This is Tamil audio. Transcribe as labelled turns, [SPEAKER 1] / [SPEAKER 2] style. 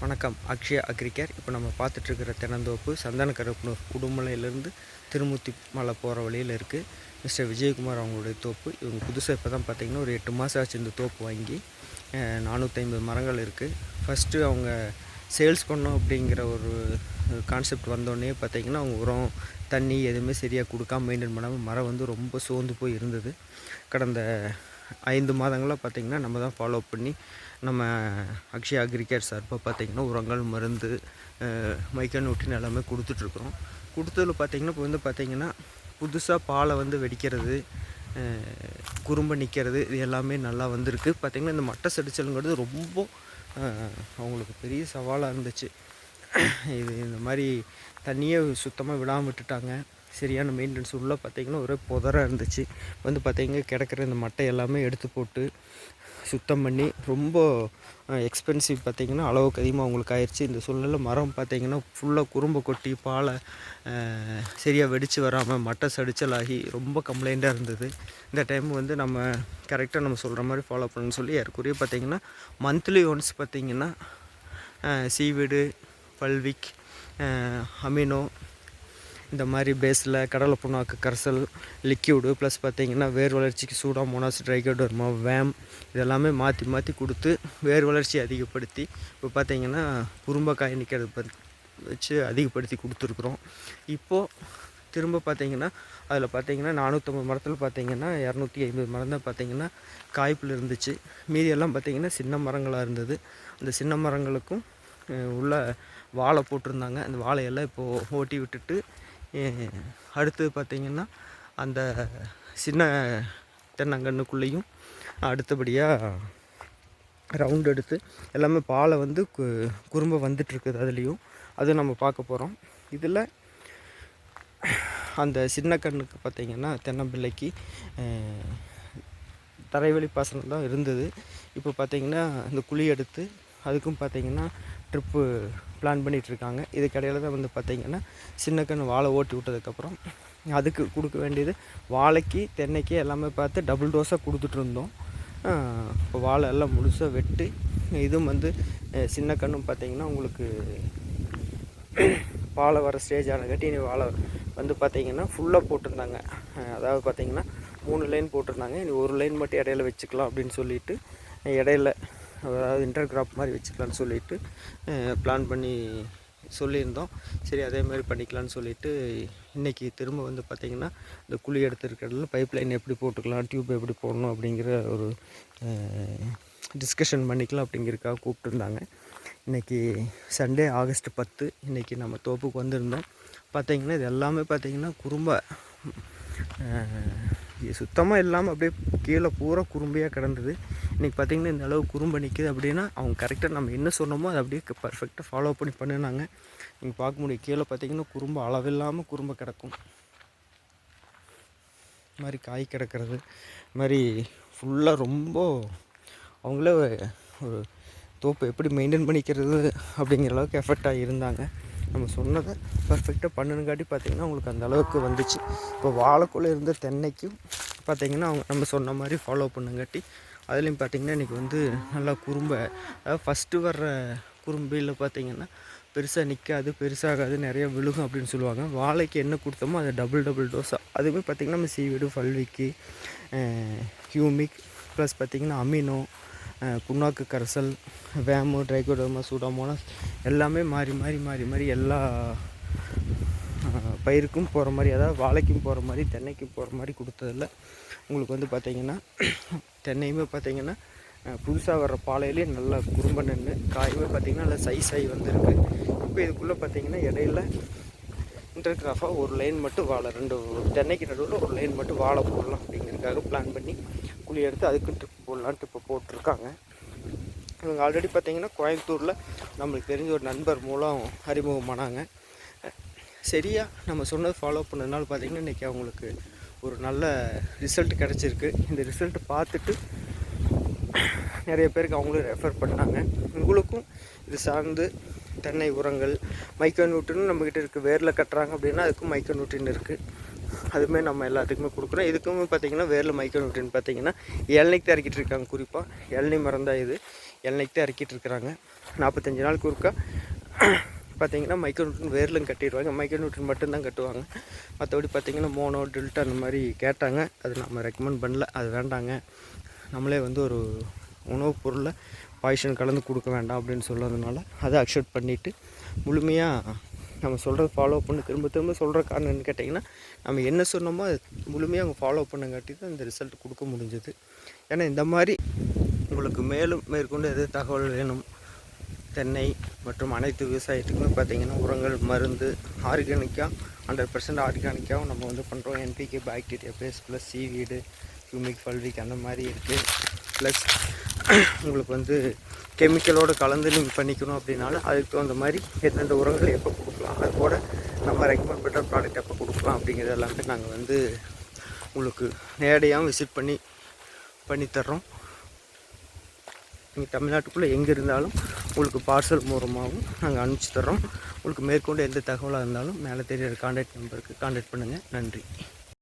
[SPEAKER 1] வணக்கம். அக்ஷயா அக்ரிகேர். இப்போ நம்ம பார்த்துட்ருக்கிற தென்னந்தோப்பு சந்தன கருப்பனூர் உடுமலையிலேருந்து திருமுத்தி மலை போகிற வழியில் இருக்குது மிஸ்டர் விஜயகுமார் அவங்களுடைய தோப்பு. இவங்க புதுசாக இப்போ தான் பார்த்திங்கன்னா ஒரு எட்டு மாதம் ஆச்சு இந்த தோப்பு வாங்கி. நானூற்றி ஐம்பது மரங்கள் இருக்குது ஃபஸ்ட்டு அவங்க சேல்ஸ் பண்ணோம் அப்படிங்கிற ஒரு கான்செப்ட் வந்தோடனே பார்த்தீங்கன்னா அவங்க உரம் தண்ணி எதுவுமே சரியாக கொடுக்காம மெயின்டைன் பண்ணாமல் மரம் வந்து ரொம்ப சோர்ந்து போய் இருந்தது. கடந்த ஐந்து மாதங்களாக பார்த்திங்கன்னா நம்ம தான் ஃபாலோ பண்ணி நம்ம அக்ஷயா அக்ரிகேர் சார்பாக பார்த்திங்கன்னா உரங்கள் மருந்து மைக்கா நூட்டின் எல்லாமே கொடுத்துட்ருக்குறோம். கொடுத்ததில் பார்த்திங்கன்னா இப்போ வந்து பார்த்திங்கன்னா புதுசாக பாலை வந்து வெடிக்கிறது குறும்ப நிற்கிறது இது எல்லாமே நல்லா வந்திருக்கு. பார்த்திங்கன்னா இந்த மட்டை செடிச்சலுங்கிறது ரொம்ப அவங்களுக்கு பெரிய சவாலாக இருந்துச்சு. இது இந்த மாதிரி தண்ணியே சுத்தமாக விடாமல் விட்டுட்டாங்க. சரியான மெயின்டெனன்ஸ் உள்ளே பார்த்திங்கன்னா ஒரே புதராக இருந்துச்சு. வந்து பார்த்திங்கன்னா கிடக்கிற இந்த மட்டை எல்லாமே எடுத்து போட்டு சுத்தம் பண்ணி ரொம்ப எக்ஸ்பென்சிவ் பார்த்தீங்கன்னா அளவுக்கு அதிகமாக அவங்களுக்கு ஆயிடுச்சு இந்த சூழ்நிலை மரம் பார்த்திங்கன்னா ஃபுல்லாக குறும்பு கொட்டி பாலை சரியாக வெடித்து வராமல் மட்டை சடிச்சலாகி ரொம்ப கம்ப்ளைண்ட்டாக இருந்தது. இந்த டைம் வந்து நம்ம கரெக்டாக நம்ம சொல்கிற மாதிரி ஃபாலோ பண்ணணும்னு சொல்லி ஏற்குரிய பார்த்திங்கன்னா மந்த்லி ஒன்ஸ் பார்த்திங்கன்னா சீவீடு பல்விக் அமினோ இந்த மாதிரி பேஸில் கடலை புண்ணாக்கு கரைசல் லிக்யூடு ப்ளஸ் பார்த்திங்கன்னா வேர் வளர்ச்சிக்கு சூடாமோனாஸ் ட்ரைகோடர்மா வேம் இதெல்லாமே மாற்றி மாற்றி கொடுத்து வேர் வளர்ச்சி அதிகப்படுத்தி இப்போ பார்த்தீங்கன்னா குறும்பக்காய் நிற்கிறது வச்சு அதிகப்படுத்தி கொடுத்துருக்குறோம். இப்போது திரும்ப பார்த்தீங்கன்னா அதில் பார்த்தீங்கன்னா நானூற்றம்பது மரத்தில் பார்த்தீங்கன்னா இரநூத்தி ஐம்பது மரம் தான் பார்த்தீங்கன்னா காய்ப்பில் இருந்துச்சு. மீதியெல்லாம் பார்த்திங்கன்னா பார்த்தீங்கன்னா சின்ன மரங்களாக இருந்தது. அந்த சின்ன மரங்களுக்கும் உள்ள வாழை போட்டிருந்தாங்க. அந்த வாழையெல்லாம் இப்போது ஓட்டி விட்டுட்டு அடுத்து அடுத்தது அந்த சின்ன தென்னங்கன்றுக்குள்ளேயும் அடுத்தபடியாக ரவுண்ட் எடுத்து எல்லாமே பாலை வந்து கு- குறும்ப வந்துட்டுருக்குது அதுலேயும். அது நம்ம பார்க்க போகிறோம். இதில் அந்த சின்ன கண்ணுக்கு பார்த்தீங்கன்னா தென்னம்பிள்ளைக்கு தரைவழி பாசனம் தான் இருந்தது. இப்போ பார்த்திங்கன்னா இந்த குழி எடுத்து அதுக்கும் பார்த்தீங்கன்னா ட்ரிப்பு பிளான் பண்ணிகிட்ருக்காங்க. இதுக்கடையில் தான் வந்து பார்த்திங்கன்னா சின்ன கன்று வாழை ஓட்டி விட்டதுக்கப்புறம் அதுக்கு கொடுக்க வேண்டியது வாழைக்கு தென்னைக்கு எல்லாமே பார்த்து டபுள் டோஸாக கொடுத்துட்ருந்தோம். இப்போ வாழை எல்லாம் முழுசாக வெட்டு இதுவும் வந்து சின்ன கண்ணும் பார்த்தீங்கன்னா உங்களுக்கு வாழை வர ஸ்டேஜ் ஆனங்காட்டி இனி வாழை வந்து பார்த்திங்கன்னா ஃபுல்லாக போட்டிருந்தாங்க. அதாவது பார்த்தீங்கன்னா மூணு லைன் போட்டிருந்தாங்க. இனி ஒரு லைன் மட்டும் இடையில வச்சுக்கலாம் அப்படின்னு சொல்லிட்டு இடையில அதாவது இன்டர் கிராப் மாதிரி வச்சுக்கலான்னு சொல்லிட்டு பிளான் பண்ணி சொல்லியிருந்தோம். சரி அதே மாதிரி பண்ணிக்கலான்னு சொல்லிட்டு இன்றைக்கி திரும்ப வந்து பார்த்திங்கன்னா இந்த குழி எடுத்துருக்கிறதுல பைப் லைன் எப்படி போட்டுக்கலாம் டியூப் எப்படி போடணும் அப்படிங்கிற ஒரு டிஸ்கஷன் பண்ணிக்கலாம் அப்படிங்கிறதுக்காக கூப்பிட்டுருந்தாங்க. இன்றைக்கி சண்டே ஆகஸ்ட் பத்து. இன்றைக்கி நம்ம தோப்புக்கு வந்திருந்தோம். பார்த்திங்கன்னா இது எல்லாமே பார்த்தீங்கன்னா குறும்ப சுத்தமாக இல்லாமல் அப்படியே கீழே பூரா குறும்பையாக கிடந்தது. இன்றைக்கி பார்த்தீங்கன்னா இந்த அளவு குறும்ப நிற்கிது அப்படின்னா அவங்க கரெக்டாக நம்ம என்ன சொன்னோமோ அதை அப்படியே பர்ஃபெக்டாக ஃபாலோ பண்ணி பண்ணினாங்க நீங்கள் பார்க்க முடியும் கீழே பார்த்தீங்கன்னா குறும்ப அளவில்லாமல் குறும்பு கிடக்கும். இது மாதிரி காய் கிடக்கிறது. இது மாதிரி ஃபுல்லாக ரொம்ப அவங்களே ஒரு தோப்பு எப்படி மெயின்டைன் பண்ணிக்கிறது அப்படிங்கிற அளவுக்கு எஃபெக்டாக இருந்தாங்க. நம்ம சொன்னதை பர்ஃபெக்டாக பண்ணணுங்காட்டி பார்த்திங்கன்னா அவங்களுக்கு அந்த அளவுக்கு வந்துச்சு. இப்போ வாழைக்குள்ளே இருந்த தென்னைக்கும் பார்த்தீங்கன்னா அவங்க நம்ம சொன்ன மாதிரி ஃபாலோ பண்ணுங்காட்டி அதுலேயும் பார்த்தீங்கன்னா இன்றைக்கி வந்து நல்லா குறும்பை. அதாவது ஃபஸ்ட்டு வர்ற குறும்பில் பார்த்தீங்கன்னா பெருசாக நிற்காது பெருசாகாது நிறைய விழுகும் அப்படின்னு சொல்லுவாங்க. வாழைக்கு என்ன கொடுத்தோமோ அது டபுள் டபுள் டோஸாக அதுவுமே பார்த்திங்கன்னா நம்ம சீவீடு ஃபல்விக்கு ஹியூமிக் ப்ளஸ் பார்த்திங்கன்னா அமினோ புண்ணாக்கு கரைசல் வேமோ ட்ரைகோடர்மா சூடாமோனாஸ் எல்லாமே மாறி மாறி மாறி மாறி எல்லா பயிருக்கும் போகிற மாதிரி அதாவது வாழைக்கும் போகிற மாதிரி தென்னைக்கும் போகிற மாதிரி கொடுத்ததில்ல உங்களுக்கு வந்து பார்த்திங்கன்னா தென்னையுமே பார்த்திங்கன்னா புதுசாக வர்ற பாலையிலே நல்லா குறும்ப நின்று காயுமே பார்த்திங்கன்னா நல்லா சைஸ் ஆகி வந்திருக்கு. இப்போ இதுக்குள்ளே பார்த்திங்கன்னா இடையில இன்டர்கிராஃபாக ஒரு லைன் மட்டும் வாழை ரெண்டு தென்னைக்கு நடுவில் ஒரு லைன் மட்டும் வாழை போடலாம் அப்படிங்கிறதுக்காக பிளான் பண்ணி குழி எடுத்து அதுக்கு ட்ரிப் போடலான்ட்டு இப்போ போட்டிருக்காங்க. இவங்க ஆல்ரெடி பார்த்திங்கன்னா கோயம்புத்தூரில் நம்மளுக்கு தெரிஞ்ச ஒரு நண்பர் மூலம் அறிமுகமானாங்க. சரியாக நம்ம சொன்னது ஃபாலோ பண்ணதுனால பார்த்தீங்கன்னா இன்றைக்கி அவங்களுக்கு ஒரு நல்ல ரிசல்ட் கிடச்சிருக்கு. இந்த ரிசல்ட் பார்த்துட்டு நிறைய பேருக்கு அவங்களும் ரெஃபர் பண்ணாங்க. உங்களுக்கும் இது சார்ந்து தென்னை உரங்கள் மைக்ரோ நியூட்ரின் நம்மக்கிட்ட இருக்குது வேரில் கட்டுறாங்க அப்படின்னா அதுக்கும் மைக்ரோ நியூட்ரின் இருக்குது அதுவுமே நம்ம எல்லாத்துக்குமே கொடுக்குறோம். இதுக்குமே பார்த்தீங்கன்னா வேரில் மைக்ரோ நியூட்ரின் பார்த்திங்கன்னா இளநிக்கு தான் இறக்கிட்டு இருக்காங்க குறிப்பாக இளநி மரம் தான் இது. எல்லைக்கு தான் இறக்கிட்டு இருக்கிறாங்க. நாற்பத்தஞ்சு நாளுக்கு ஒருக்கா பார்த்தீங்கன்னா மைக்ரோ நியூட்ரன் வேர்லும் கட்டிடுவாங்க. மைக்ரோ நியூட்ரன் மட்டும்தான் கட்டுவாங்க. மற்றபடி பார்த்தீங்கன்னா மோனோ டில்ட்டா அந்த மாதிரி கேட்டாங்க. அது நம்ம ரெக்கமெண்ட் பண்ணல. அது வேண்டாங்க. நம்மளே வந்து ஒரு உணவுப் பொருளை பாய்சன் கலந்து கொடுக்க வேண்டாம் அப்படின்னு சொன்னதுனால அதை அக்செப்ட் பண்ணிவிட்டு முழுமையாக நம்ம சொல்கிறத ஃபாலோ பண்ணி திரும்ப திரும்ப சொல்கிற காரணம் என்னன்னு கேட்டிங்கன்னா நம்ம என்ன சொன்னோமோ அது முழுமையாக அவங்க ஃபாலோ பண்ணங்காட்டி தான் இந்த ரிசல்ட் கொடுக்க முடிஞ்சது. ஏன்னா இந்த மாதிரி உங்களுக்கு மேலும் மேற்கொண்டு எது தகவல் வேணும் தென்னை மற்றும் அனைத்து விவசாயத்துக்குமே பார்த்திங்கன்னா உரங்கள் மருந்து ஆர்கானிக்காக ஹண்ட்ரட் பர்சன்ட் ஆர்கானிக்காகவும் நம்ம வந்து பண்ணுறோம் NPK bacteria base plus seaweed humic fulvic அந்த மாதிரி இருக்குது ப்ளஸ் உங்களுக்கு வந்து கெமிக்கலோடு கலந்து நீங்கள் பண்ணிக்கணும் அப்படின்னாலும் அதுக்கு தகுந்த மாதிரி எந்தெந்த உரங்கள் எப்போ கொடுக்கலாம் அது கூட நம்ம ரெக்கமெண்ட் பண்ணுற ப்ராடக்ட் எப்போ கொடுக்கலாம் அப்படிங்கிறது எல்லாமே நாங்கள் வந்து உங்களுக்கு நேரடியாகவும் விசிட் பண்ணி பண்ணித்தர்றோம். நீங்கள் தமிழ்நாட்டுக்குள்ளே எங்கே இருந்தாலும் உங்களுக்கு பார்சல் மூலமாகவும் நாங்கள் அனுப்பிச்சி தர்றோம். உங்களுக்கு மேற்கொண்டு எந்த தகவலாக இருந்தாலும் மேலே தெரியிற கான்டாக்ட் நம்பருக்கு கான்டாக்ட் பண்ணுங்கள் நன்றி.